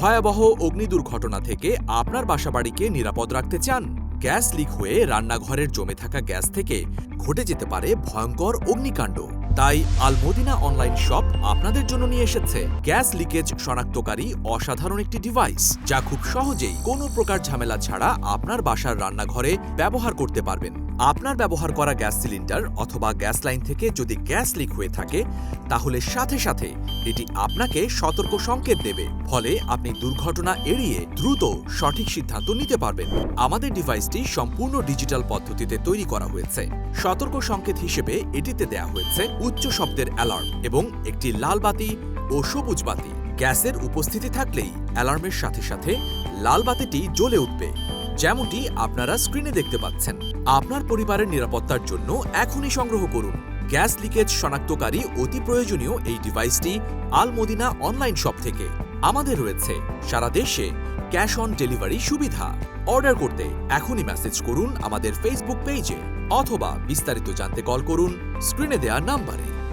ভয়াবহ অগ্নি দুর্ঘটনা থেকে আপনার বাসাবাড়িকে নিরাপদ রাখতে চান। গ্যাস লিক হয়ে রান্নাঘরের জমে থাকা গ্যাস থেকে ঘটে যেতে পারে ভয়ঙ্কর অগ্নিকাণ্ড। তাই আলমদিনা অনলাইন শপ আপনাদের জন্য নিয়ে এসেছে। গ্যাস লিকেজ শনাক্তকারী অসাধারণ একটি ডিভাইস যা খুব সহজেই কোনো প্রকার ঝামেলা ছাড়া আপনার বাসার রান্নাঘরে ব্যবহার করতে পারবেন। আপনার ব্যবহার করা গ্যাস সিলিন্ডার অথবা গ্যাস লাইন থেকে যদি গ্যাস লিক হয়ে থাকে, তাহলে সাথে সাথে এটি আপনাকে সতর্ক সংকেত দেবে। ফলে আপনি দুর্ঘটনা এড়িয়ে দ্রুত সঠিক সিদ্ধান্ত নিতে পারবেন। আমাদের ডিভাইসটি সম্পূর্ণ ডিজিটাল পদ্ধতিতে তৈরি করা হয়েছে। সতর্ক সংকেত হিসেবে এটিতে দেয়া হয়েছে উচ্চ শব্দের অ্যালার্ম এবং একটি লাল বাতি ও সবুজ বাতি। গ্যাসের উপস্থিতি থাকলেই অ্যালার্মের সাথে সাথে লাল বাতিটি জ্বলে উঠবে, যেমনটি আপনারা স্ক্রিনে দেখতে পাচ্ছেন। আপনার পরিবারের নিরাপত্তার জন্য এখনই সংগ্রহ করুন। গ্যাস লিকেজ শনাক্তকারী অতি প্রয়োজনীয় এই ডিভাইসটি আলমদিনা অনলাইন শপ থেকে আমাদের রয়েছে। সারা দেশে ক্যাশ অন ডেলিভারি সুবিধা। অর্ডার করতে এখনই মেসেজ করুন আমাদের ফেসবুক পেজে অথবা বিস্তারিত জানতে কল করুন স্ক্রিনে দেওয়া নাম্বারে